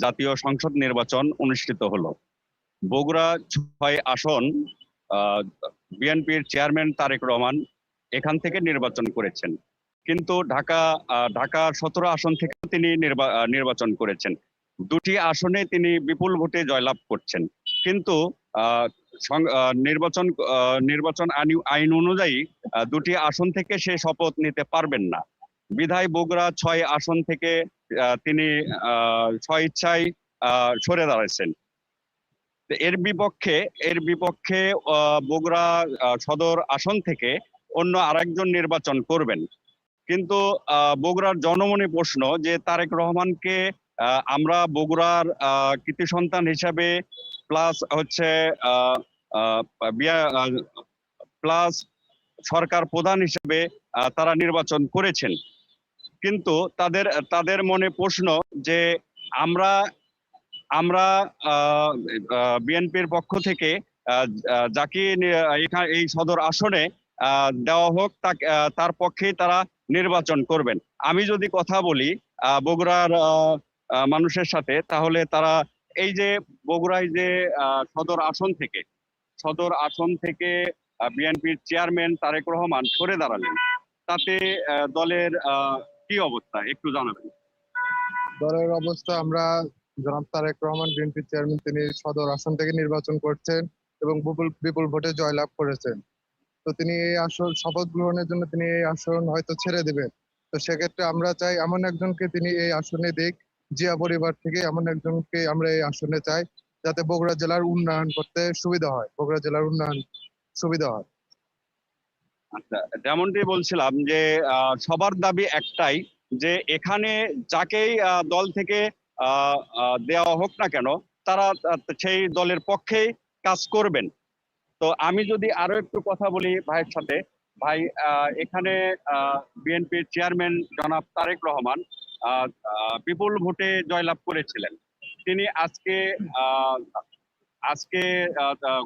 জাতীয় সংসদ নির্বাচন অনুষ্ঠিত হলো। বগুড়া ছয় আসন বিএনপির চেয়ারম্যান তারেক রহমান এখান থেকে নির্বাচন করেছেন। কিন্তু ঢাকা ঢাকা সতেরো আসন থেকে তিনি নির্বা- নির্বাচন করেছেন। দুটি আসনে তিনি বিপুল ভোটে জয়লাভ করছেন। কিন্তু নির্বাচন নির্বাচন আইন- অনুযায়ী দুটি আসন থেকে সে শপথ নিতে পারবেন না। বিধায় বগুড়া ছয় আসন থেকে তিনি আহ, স্বইচ্ছায় সরে দাঁড়াইছেন। এর বিপক্ষে এর বিপক্ষে বগুড়া সদর আসন থেকে অন্য আরেকজন নির্বাচন করবেন। কিন্তু বগুড়ার জনমনে প্রশ্ন যে তারেক রহমানকে আমরা বগুড়ার কৃতি সন্তান হিসাবে প্লাস হচ্ছে প্লাস সরকার প্রধান হিসেবে তারা নির্বাচন করেছেন। কিন্তু তাদের তাদের মনে প্রশ্ন যে আমরা আমরা বিএনপির পক্ষ থেকে যাকে এই সদর আসনে দেওয়া হোক তার পক্ষেই তারা নির্বাচন করবেন। আমি যদি কথা বলি বগুড়ার মানুষের সাথে, তাহলে তারা এই যে বগুড়ায় যে সদর আসন থেকে, সদর আসন থেকে বিএনপির চেয়ারম্যান তারেক রহমান সরে দাঁড়ালেন, তাতে দলের কি অবস্থা? একটু জানাবেন। দলের অবস্থা, আমরা জনাব তারেক রহমান বিএনপি চেয়ারম্যান, তিনি সদর আসন থেকে নির্বাচন করছেন এবং বিপুল বিপুল ভোটে জয়লাভ করেছেন। তো তিনি এই আসন, শপথ গ্রহণের জন্য তিনি এই আসন হয়তো ছেড়ে দিবেন। তো সেক্ষেত্রে আমরা চাই এমন একজনকে তিনি এই আসনে দিক, জিয়া পরিবার থেকে এমন একজনকে আমরা এই আসনে চাই, যাতে বগুড়া জেলার উন্নয়ন করতে সুবিধা হয়। বগুড়া জেলার উন্নয়ন সুবিধা হয়। আচ্ছা যেমনটি বলছিলাম যে সবার দাবি একটাই যে, এখানে যাকেই দল থেকে দেওয়া হোক না কেন, তারা সেই দলের পক্ষেই কাজ করবেন। তো আমি যদি আরও একটু কথা বলি ভাইয়ের সাথে, ভাই এখানে বিএনপির চেয়ারম্যান জনাব তারেক রহমান বিপুল ভোটে জয়লাভ করেছিলেন। তিনি আজকে আজকে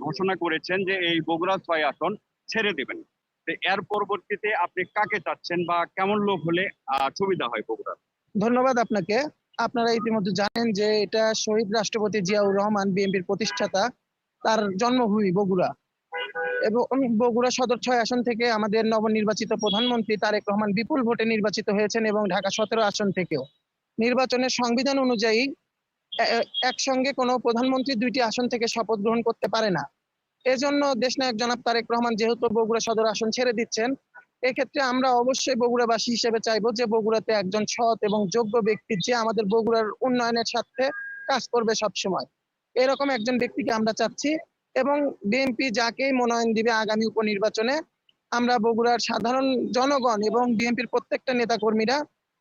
ঘোষণা করেছেন যে, এই বগুড়া ছয় আসন ছেড়ে দেবেন। এর পরবর্তীতে আপনি কাকে চাচ্ছেন বা কেমন লোক হলে সুবিধা হয় বগুড়ার? ধন্যবাদ আপনাকে। আপনারা ইতিমধ্যে জানেন যে এটা শহীদ রাষ্ট্রপতি জিয়াউর রহমান বিএনপির প্রতিষ্ঠাতা। তার জন্মভূমি বগুড়া। এবং বগুড়া সদর ছয় আসন থেকে আমাদের নবনির্বাচিত প্রধানমন্ত্রী তারেক রহমান বিপুল ভোটে নির্বাচিত হয়েছেন এবং ঢাকা সতেরো আসন থেকেও। নির্বাচনের সংবিধান অনুযায়ী একসঙ্গে কোনো প্রধানমন্ত্রী দুইটি আসন থেকে শপথ গ্রহণ করতে পারে না। এজন্য দেশনায়ক জনাব তারেক রহমান যেহেতু বগুড়া সদর আসন ছেড়ে দিচ্ছেন, এক্ষেত্রে আমরা অবশ্যই বগুড়াবাসী হিসেবে চাইব যে বগুড়াতে একজন সৎ এবং যোগ্য ব্যক্তি যে আমাদের বগুড়ার উন্নয়নের স্বার্থে কাজ করবে সব সময় এরকম একজন ব্যক্তিকে আমরা চাচ্ছি এবং বিএনপি যাকেই মনোনয়ন দিবে আগামী উপনির্বাচনে, আমরা বগুড়ার সাধারণ জনগণ এবং বিএনপির প্রত্যেকটা নেতাকর্মীরা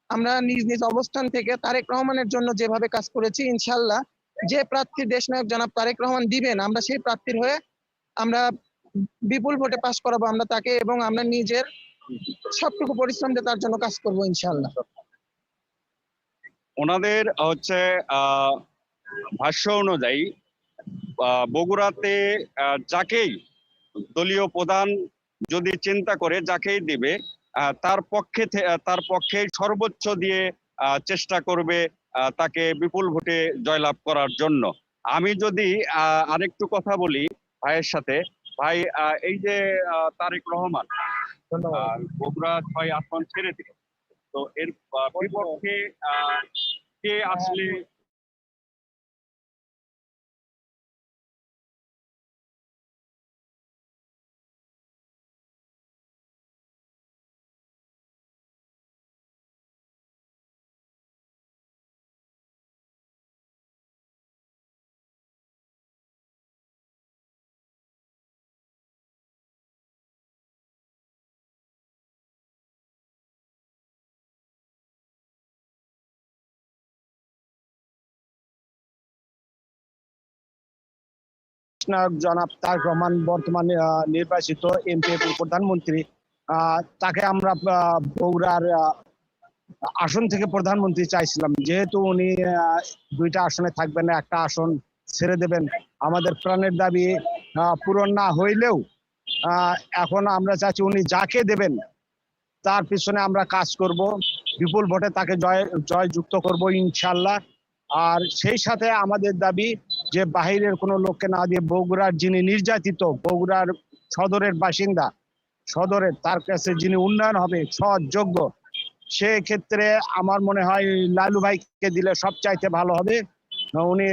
আমরা নিজ নিজ অবস্থান থেকে তারেক রহমানের জন্য যেভাবে কাজ করেছি, ইনশাল্লাহ যে প্রার্থী দেশনায়ক জনাব তারেক রহমান দিবেন, আমরা সেই প্রার্থীর হয়ে আমরা বিপুল ভোটে পাশ করাবো আমরা তাকে এবং আমরা নিজের সবটুকু পরিশ্রম দিয়ে তার জন্য কাজ করব ইনশাল্লাহ ওনাদের হচ্ছে ভাষ্য অনুযায়ী বগুড়াতে যাকেই দলীয় প্রধান যদি চিন্তা করে, যাকেই দিবে তার পক্ষে তার পক্ষে সর্বোচ্চ দিয়ে চেষ্টা করবে তাকে বিপুল ভোটে জয়লাভ করার জন্য। আমি যদি আরেকটু কথা বলি ভাইয়ের সাথে। ভাই আহ, এই যে তারেক রহমান বগুড়া ছয় আসন ছেড়ে দিল। তো এর বিপক্ষে আহ, কে আসলে নায়ক জনাব তারেক রহমান বর্তমানে নির্বাচিত এমপি প্রধানমন্ত্রী। তাকে আমরা বগুড়ার আসন থেকে প্রধানমন্ত্রী চাইছিলাম। যেহেতু উনি দুইটা আসনে থাকবেন, একটা আসন ছেড়ে দেবেন। আমাদের প্রাণের দাবি পূরণ না হইলেও এখন আমরা চাচ্ছি উনি যাকে দেবেন, তার পিছনে আমরা কাজ করব। বিপুল ভোটে তাকে জয়, জয়যুক্ত করব ইনশাল্লাহ। আর সেই সাথে আমাদের দাবি যে বাহিরের কোনো লোককে না দিয়ে বগুড়ার যিনি নির্যাতিত, বগুড়ার সদরের বাসিন্দা, সদরের তার কাছে যিনি উন্নয়ন হবে সৎ যোগ্য সেক্ষেত্রে আমার মনে হয় লালু ভাইকে দিলে সবচাইতে ভালো হবে। উনি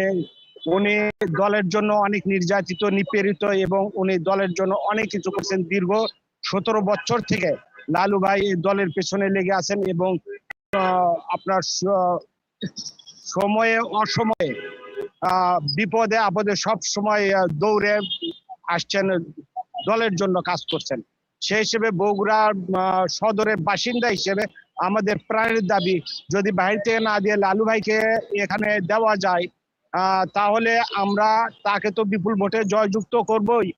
উনি দলের জন্য অনেক নির্যাতিত, নিপীড়িত এবং উনি দলের জন্য অনেক কিছু করছেন দীর্ঘ সতেরো বছর থেকে লালু ভাই দলের পেছনে লেগে আছেন এবং আপনার সময়ে অসময়ে বিপদে আপদে সব সময় দৌড়ে আসছেন দলের জন্য কাজ করছেন। সেই হিসেবে বগুড়ার আহ, সদরের বাসিন্দা হিসেবে আমাদের প্রাণের দাবি যদি বাইরে থেকে না দিয়ে লালু ভাইকে এখানে দেওয়া যায় তাহলে আমরা তাকে তো বিপুল ভোটে জয়যুক্ত করবই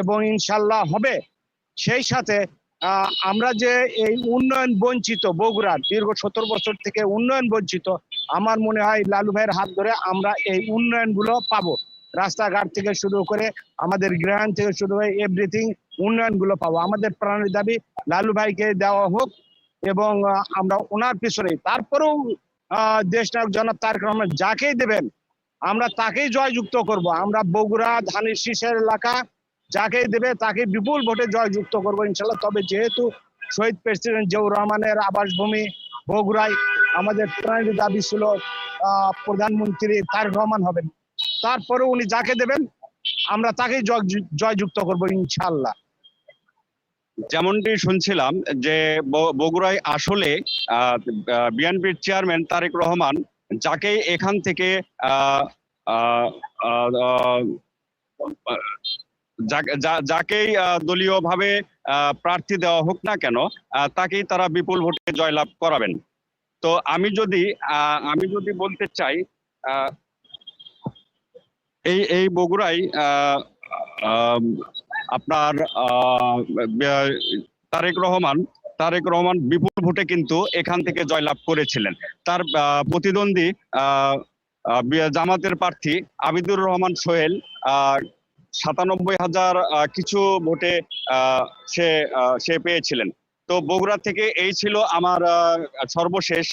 এবং ইনশাল্লাহ হবে। সেই সাথে আমরা যে এই উন্নয়ন বঞ্চিত বগুড়ার দীর্ঘ সত্তর বছর থেকে উন্নয়ন বঞ্চিত আমার মনে হয় লালু ভাইয়ের হাত ধরে আমরা এই উন্নয়নগুলো পাবো। রাস্তাঘাট থেকে শুরু করে আমাদের গ্রাম থেকে শুরু করে এভরিথিং উন্নয়নগুলো পাবো। আমাদের প্রাণের দাবি লালু ভাইকে দেওয়া হোক এবং আমরা ওনার পিছনে তারপরেও দেশ নায়ক জনাব তারেক রহমান যাকেই দেবেন, আমরা তাকেই জয়যুক্ত করব। আমরা বগুড়া ধানের শীষের এলাকা যাকেই দেবে, তাকে বিপুল ভোটে জয়যুক্ত করব ইনশাল্লাহ। তবে যেহেতু শহীদ প্রেসিডেন্ট জিয়াউর রহমানের আবাসভূমি বগুড়ায় আমাদের প্রাণের দাবি ছিল প্রধানমন্ত্রী তারেক রহমান হবেন। তারপরে উনি যাকে দেবেন, আমরা তাকেই জয়- জয়যুক্ত করব ইনশাল্লাহ যেমনটি শুনছিলাম যে বগুড়ায় আসলে বিএনপির চেয়ারম্যান তারেক রহমান যাকে এখান থেকে যাকেই দলীয়ভাবে প্রার্থী দেওয়া হোক না কেন তাকেই তারা বিপুল ভোটে জয়লাভ করাবেন। তো আমি যদি আমি যদি বলতে চাই এই এই বগুড়ায় আপনার তারেক রহমান তারেক রহমান বিপুল ভোটে কিন্তু এখান থেকে জয়লাভ করেছিলেন। তার প্রতিদ্বন্দ্বী জামাতের প্রার্থী আবিদুর রহমান সোহেল সাতানব্বই হাজার কিছু ভোটে সে সে পেয়েছিলেন। তো বগুড়া থেকে এই ছিল আমার সর্বশেষ